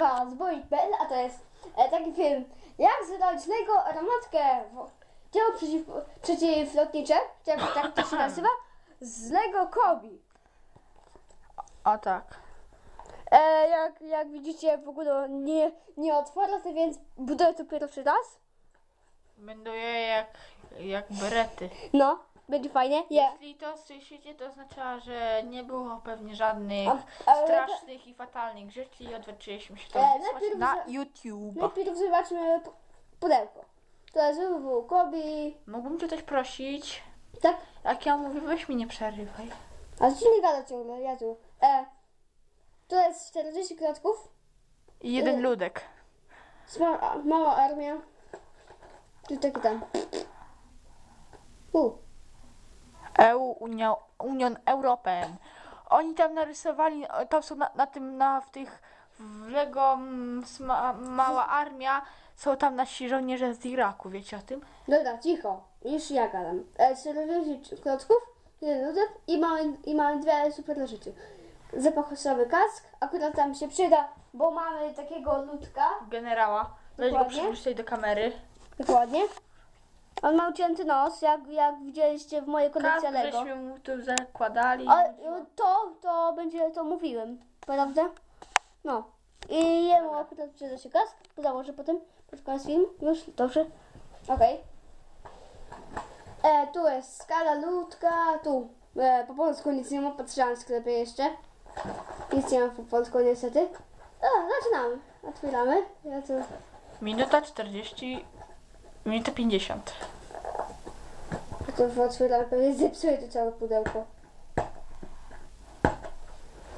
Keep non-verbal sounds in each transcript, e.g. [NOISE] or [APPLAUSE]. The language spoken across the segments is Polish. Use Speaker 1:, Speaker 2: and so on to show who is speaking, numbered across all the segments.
Speaker 1: nazywa Zboik.pl, a to jest e, taki film, jak zrobić Lego armatkę w dzieło przeciw, przeciwlotnicze, jak tak to się nazywa, z Lego Kobi.
Speaker 2: O tak.
Speaker 1: E, jak, jak widzicie, w ogóle nie, nie otwarte, więc buduję to pierwszy raz.
Speaker 2: Będą je jak, jak berety.
Speaker 1: No, będzie fajnie. Je.
Speaker 2: Jeśli to słyszycie, to oznacza, że nie było pewnie żadnych
Speaker 1: A- ale-
Speaker 2: strasznych i fatalnych rzeczy i odwróciliśmy się to
Speaker 1: E, najpierw
Speaker 2: na
Speaker 1: za-
Speaker 2: YouTube.
Speaker 1: Najpierw zobaczmy pu- pudełko. To jest Kobi.
Speaker 2: Mógłbym cię coś prosić?
Speaker 1: Tak?
Speaker 2: Jak ja mówię, weź mi nie przerywaj.
Speaker 1: A ci nie gada ciągle, ja tu. E, to jest 40 klatków.
Speaker 2: I jeden
Speaker 1: Y.
Speaker 2: ludek.
Speaker 1: Mała, mała armia. Tu taki tam. U.
Speaker 2: EU, Unia, Union European. Oni tam narysowali, tam są na, na tym, na w tych, w Lego mm, sma, mała armia, są tam nasi żołnierze z Iraku, wiecie o tym?
Speaker 1: Dobra, cicho. Już ja gadam. E, 40 klocków, jeden ludek i mamy, i mamy dwie super rzeczy. Zapachosowy kask, akurat tam się przyda, bo mamy takiego ludka.
Speaker 2: Generała. Weź go przybliż tutaj do kamery.
Speaker 1: Dokładnie. On ma ucięty nos, jak, jak widzieliście w mojej kolekcji
Speaker 2: Kask
Speaker 1: Lego.
Speaker 2: żeśmy mu tu zakładali.
Speaker 1: A to, to będzie, to mówiłem, prawda? No. I jemu akurat przyda się kask, założę potem, pod koniec film, już, dobrze? Okej. E, tu jest skala ludka, tu. E, po polsku nic nie ma, patrzyłam w sklepie jeszcze. Nic nie ma po polsku niestety. A, zaczynamy. Otwieramy. Ja tu...
Speaker 2: Minuta 40, minuta 50.
Speaker 1: To otwieram, pewnie zepsuję to całe pudełko.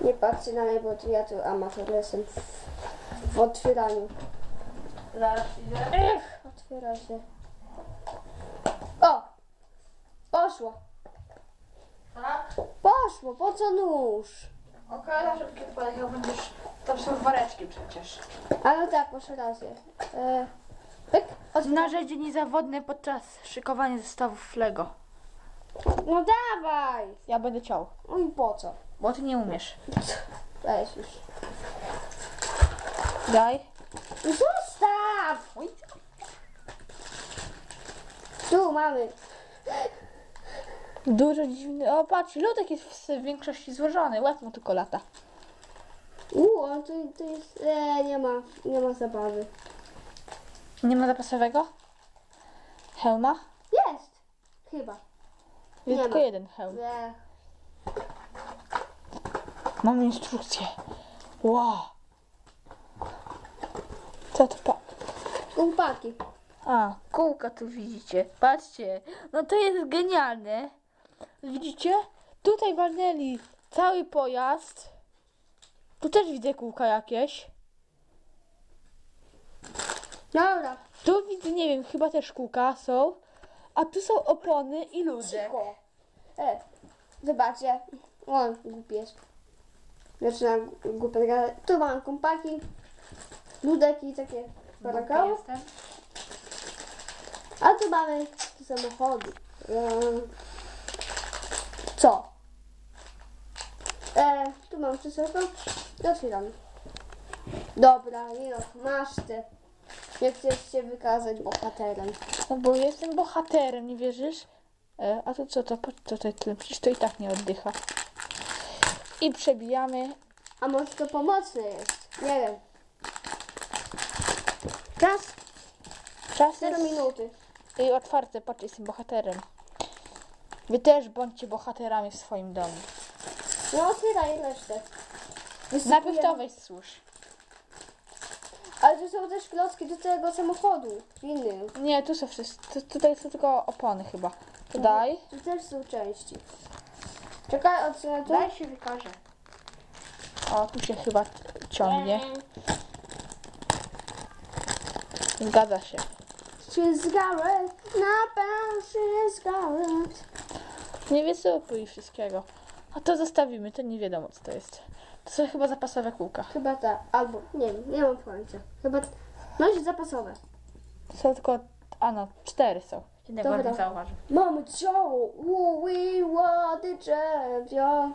Speaker 1: Nie patrzcie na mnie, bo tu ja tu amator jestem w, w otwieraniu.
Speaker 2: Zaraz idę.
Speaker 1: Ech, otwiera się. O! Poszło.
Speaker 2: Tak?
Speaker 1: Poszło, po co nóż?
Speaker 2: Okej, okay, żeby kiedy podjechał będziesz... Tam są woreczki przecież.
Speaker 1: Ale tak, poszło raz jest. E, otwieram.
Speaker 2: Narzędzie niezawodne podczas szykowania zestawów Lego.
Speaker 1: No dawaj!
Speaker 2: Ja będę ciął,
Speaker 1: No i po co?
Speaker 2: bo ty nie umiesz.
Speaker 1: Weź już.
Speaker 2: Daj.
Speaker 1: Zostaw!
Speaker 2: Oj.
Speaker 1: Tu mamy.
Speaker 2: Dużo dziwny. O, patrz, ludek jest w większości złożony. Łeb mu tylko lata.
Speaker 1: Uuu, a tu, tu jest... E, nie ma, nie ma zabawy.
Speaker 2: Nie ma zapasowego? Hełma?
Speaker 1: Jest! Chyba.
Speaker 2: Jest
Speaker 1: Nie
Speaker 2: tylko
Speaker 1: ma.
Speaker 2: jeden hełm.
Speaker 1: E,
Speaker 2: Mam instrukcję. Wow. Co to pa?
Speaker 1: Chłopaki.
Speaker 2: A, kółka tu widzicie. Patrzcie. No to jest genialne. Widzicie? Tutaj walnęli cały pojazd. Tu też widzę kółka jakieś.
Speaker 1: Dobra.
Speaker 2: Tu widzę, nie wiem, chyba też kółka są. A tu są opony i ludek.
Speaker 1: Cicho. E, zobaczcie. O, głupi jest. Zaczynam głupie gadać. Tu mam kompaki. Ludek i takie parakało.
Speaker 2: Jestem.
Speaker 1: A tu mamy samochody. E, co? E, tu mam. I Otwieram. Dobra, nie no, masz ty. Nie chcesz się wykazać bohaterem.
Speaker 2: No bo jestem bohaterem, nie wierzysz? E, a tu co to? Co tutaj tyle? Przecież to i tak nie oddycha. I przebijamy.
Speaker 1: A może to pomocne jest? Nie wiem. Czas
Speaker 2: Czas
Speaker 1: 4
Speaker 2: jest...
Speaker 1: minuty.
Speaker 2: I otwarte, patrz, jestem bohaterem. Wy też bądźcie bohaterami w swoim domu.
Speaker 1: No otwieraj resztę.
Speaker 2: Najpierw to weź służ.
Speaker 1: Ale tu są też klocki do tego samochodu. Inny.
Speaker 2: Nie, tu są wszyscy. tu- Tutaj są tylko opony chyba. To daj.
Speaker 1: Tu też są części. Czekaj, odsunę tu.
Speaker 2: się wykaże. O, tu się chyba ciągnie. Zgadza się.
Speaker 1: She's na pewno she's Garrett.
Speaker 2: Nie wysypuj wszystkiego. A to zostawimy, to nie wiadomo co to jest. To są chyba zapasowe kółka.
Speaker 1: Chyba tak, albo nie wiem, nie mam pojęcia. Chyba no i zapasowe.
Speaker 2: To są tylko, a no, cztery są. Jednego
Speaker 1: Dobra.
Speaker 2: nie zauważył.
Speaker 1: Mamy ciało, Ooh, we were the champion.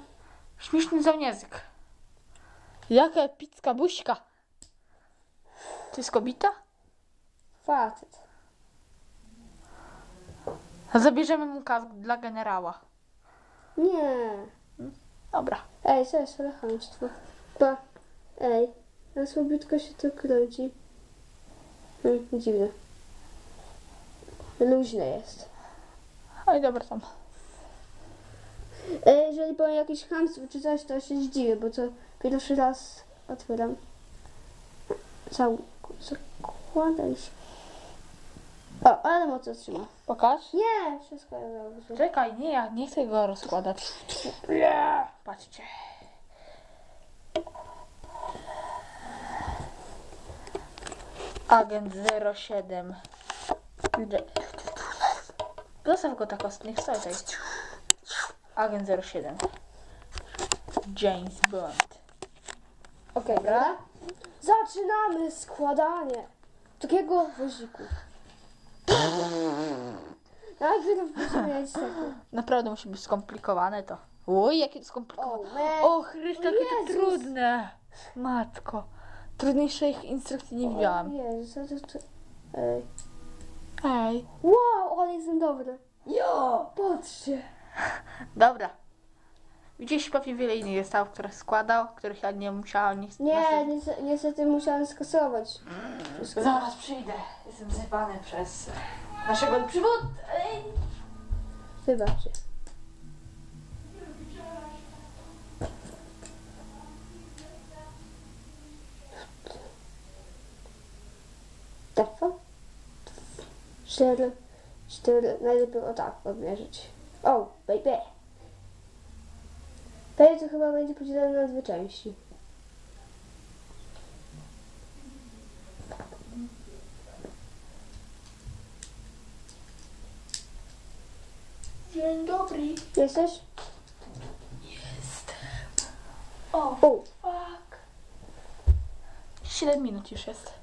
Speaker 2: Śmieszny żołnierzyk. Jaka epicka buźka. To jest kobieta?
Speaker 1: Facet.
Speaker 2: Zabierzemy mu kask dla generała.
Speaker 1: Nie.
Speaker 2: Dobra.
Speaker 1: Ej, co jest chamstwo? Pa. Ej, a słabiutko się to kręci. Hmm, dziwne. Luźne jest.
Speaker 2: Oj, dobra tam.
Speaker 1: Ej, jeżeli powiem jakieś chamstwo czy coś, to się zdziwię, bo to pierwszy raz otwieram. Zakładaj się. O, ale mocno trzyma.
Speaker 2: Pokaż.
Speaker 1: Nie, wszystko jest dobrze.
Speaker 2: Czekaj, nie, ja nie chcę go rozkładać. Nie. Patrzcie. Agent 07. Gdzie? Zostaw go tak, os- niech stoi tutaj. Agent 07. James Bond.
Speaker 1: Okej, dobra. Zaczynamy składanie takiego woziku. [GASPS] Najpierw.
Speaker 2: Naprawdę musi być skomplikowane to. Oj, jakie skomplikowane.
Speaker 1: O, man.
Speaker 2: O Chryste, jakie to
Speaker 1: Jezus.
Speaker 2: trudne. Matko. Trudniejszych instrukcji nie widziałam.
Speaker 1: Jezu, co to, to... Ej.
Speaker 2: Ej.
Speaker 1: Wow, ale jestem dobry. Jo, patrzcie.
Speaker 2: Dobra. Widzieliście pewnie wiele innych zestawów, które składał, których ja nie musiałam nic
Speaker 1: Nie, niestety, niestety musiałam skasować. Wszystko.
Speaker 2: Zaraz przyjdę. Jestem zjebany przez naszego przywódcę. Ej.
Speaker 1: Wybaczcie. Dwa, cztery, cztery, najlepiej o tak odmierzyć. O, baby. To chyba będzie podzielone na dwie części.
Speaker 2: Dzień dobry.
Speaker 1: Jesteś?
Speaker 2: Jestem. O,
Speaker 1: O,
Speaker 2: fuck. 7 minut już jest.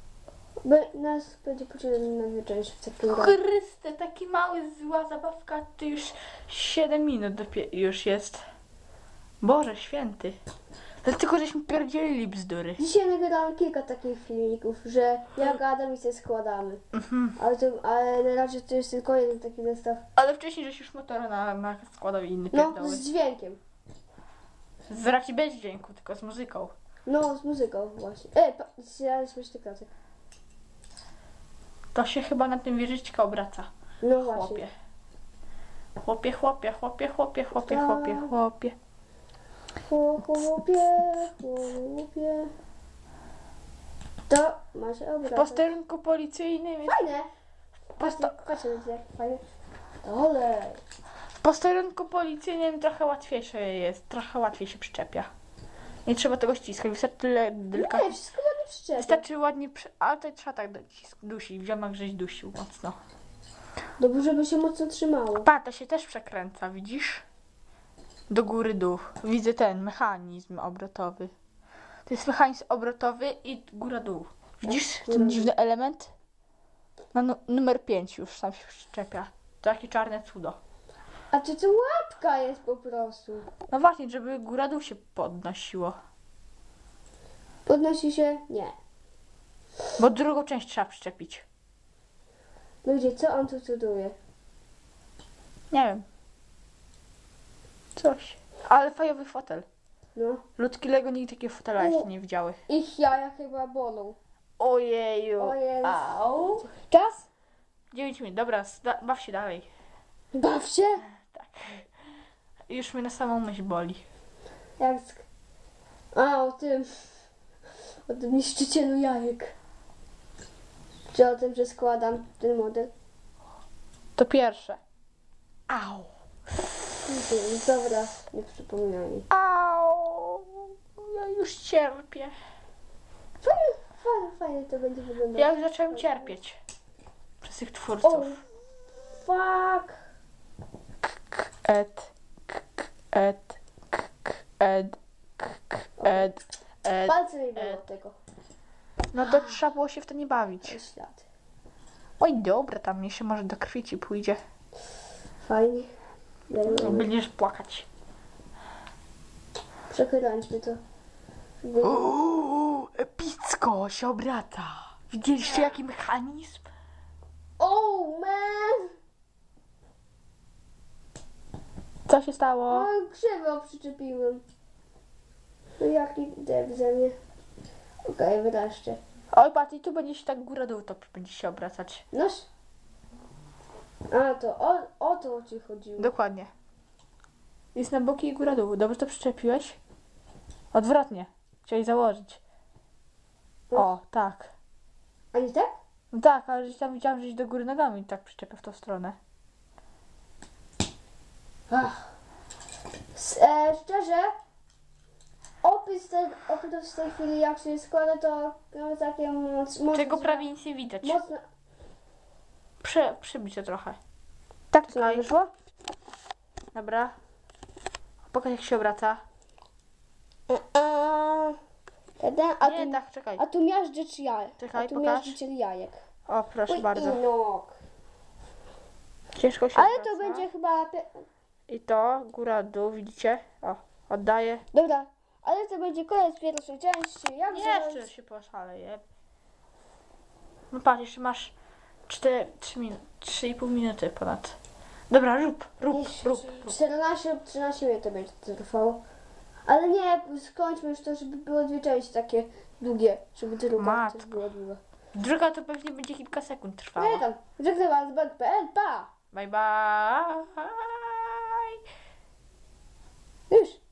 Speaker 1: by, nas będzie podzielone na dwie części w takim razie.
Speaker 2: Chryste, taki mały, zła zabawka, to już 7 minut dopie- już jest. Boże święty. Dlatego żeśmy pierdzielili bzdury.
Speaker 1: Dzisiaj nagrałam kilka takich filmików, że ja gadam i się składamy.
Speaker 2: Mhm.
Speaker 1: Ale, to, ale na razie to jest tylko jeden taki zestaw.
Speaker 2: Ale wcześniej żeś już motora na, na składał i inny
Speaker 1: No,
Speaker 2: pierdoły.
Speaker 1: z dźwiękiem.
Speaker 2: Z racji bez dźwięku, tylko z muzyką.
Speaker 1: No, z muzyką właśnie. Ej, pa, ja śmieszny klatek.
Speaker 2: To się chyba na tym wieżyczka obraca.
Speaker 1: No właśnie.
Speaker 2: Chłopie. Chłopie, chłopie, chłopie, chłopie, chłopie,
Speaker 1: Tak.
Speaker 2: chłopie, chłopie.
Speaker 1: Chłopie, chłopie. To ma się
Speaker 2: W posterunku policyjnym jest...
Speaker 1: Fajne.
Speaker 2: Posto...
Speaker 1: Patrzcie na fajne. Dalej.
Speaker 2: W posterunku policyjnym trochę łatwiejsze jest, trochę łatwiej się przyczepia. Nie trzeba tego ściskać, wystarczy tyle tylko...
Speaker 1: Nie, wszystko ładnie przyczepia.
Speaker 2: Wystarczy ładnie, przy... ale to trzeba tak docisk- dusić, w ziomak żeś dusił mocno.
Speaker 1: Dobrze, żeby się mocno trzymało.
Speaker 2: Pa, to się też przekręca, widzisz? Do góry dół. Widzę ten mechanizm obrotowy. To jest mechanizm obrotowy i góra dół. Widzisz
Speaker 1: góra
Speaker 2: ten dziwny element? Na nu- numer 5 już tam się przyczepia. To takie czarne cudo.
Speaker 1: A czy to łapka jest po prostu?
Speaker 2: No właśnie, żeby góra dół się podnosiło.
Speaker 1: Podnosi się? Nie.
Speaker 2: Bo drugą część trzeba przyczepić.
Speaker 1: Ludzie, co on tu cuduje?
Speaker 2: Nie wiem. Coś. Ale fajowy fotel.
Speaker 1: No.
Speaker 2: Ludki Lego nigdy takiego fotela jeszcze nie widziały.
Speaker 1: Ich jaja chyba bolą.
Speaker 2: Ojeju.
Speaker 1: O Jezu.
Speaker 2: Au.
Speaker 1: Czas?
Speaker 2: 9 minut, dobra, zda- baw się dalej.
Speaker 1: Baw się.
Speaker 2: Tak. Już mnie na samą myśl boli.
Speaker 1: Jak sk... A, o tym... O tym niszczycielu jajek. Czy o tym, że składam ten model?
Speaker 2: To pierwsze. Au.
Speaker 1: Dobra, nie przypominaj mi.
Speaker 2: Au. Ja już cierpię.
Speaker 1: Fajnie, fajnie, fajnie to będzie wyglądało.
Speaker 2: Ja już zacząłem cierpieć. Przez tych twórców.
Speaker 1: O, fuck.
Speaker 2: Ed. k- k- Ed. k- k- Ed. k- k- Ed. Ed.
Speaker 1: Palce mi było od tego.
Speaker 2: No to trzeba było się w to nie bawić. Oj, dobra, tam jeszcze może do krwi ci pójdzie.
Speaker 1: Fajnie. Dajmy.
Speaker 2: Będziesz płakać.
Speaker 1: Przekręćmy to.
Speaker 2: Uuu, epicko się obraca. Widzieliście jaki mechanizm?
Speaker 1: Oh man!
Speaker 2: Co się stało?
Speaker 1: O, krzywo przyczepiłem. No jaki deb ze mnie. Okej, wydaszcie.
Speaker 2: Oj, Patty, tu będzie się tak góra dół to będzie się obracać.
Speaker 1: Noż. A, to o, o to ci chodziło.
Speaker 2: Dokładnie. Jest na boki i góra dół. Dobrze to przyczepiłeś? Odwrotnie. Chciałeś założyć. O, tak.
Speaker 1: A nie tak?
Speaker 2: No tak, ale gdzieś tam widziałam, żeś do góry nogami tak przyczepia w tą stronę.
Speaker 1: Ach. S- E, szczerze, opis, te, opis w tej chwili jak się składa, to no, takie moc, mocno...
Speaker 2: Czego prawie nic nie widać.
Speaker 1: Mocno...
Speaker 2: Prze, przybić to trochę.
Speaker 1: Tak
Speaker 2: nam
Speaker 1: wyszło?
Speaker 2: Dobra. Pokaż jak się obraca.
Speaker 1: Jeden, a,
Speaker 2: Nie,
Speaker 1: tu,
Speaker 2: tak, czekaj.
Speaker 1: a tu jajek.
Speaker 2: Czekaj,
Speaker 1: a tu
Speaker 2: pokaż.
Speaker 1: miażdżyciel jajek.
Speaker 2: O, proszę
Speaker 1: Oj,
Speaker 2: bardzo.
Speaker 1: Inok.
Speaker 2: Ciężko się
Speaker 1: Ale
Speaker 2: obraca.
Speaker 1: to będzie chyba...
Speaker 2: I to, góra, dół, widzicie? O, oddaję.
Speaker 1: Dobra, ale to będzie koniec pierwszej części. Jak
Speaker 2: Jeszcze
Speaker 1: zrobić-
Speaker 2: się poszaleję. No patrz, jeszcze masz 4, 3 minut, 3,5 minuty ponad. Dobra, rób, rób, rób, rób.
Speaker 1: 14 lub 13 minut to będzie to trwało. Ale nie, skończmy już to, żeby było dwie części takie długie, żeby druga
Speaker 2: Matko.
Speaker 1: też była długa.
Speaker 2: Druga to pewnie będzie kilka sekund trwała.
Speaker 1: tam, żegnam was z pa!
Speaker 2: Bye bye.
Speaker 1: Już!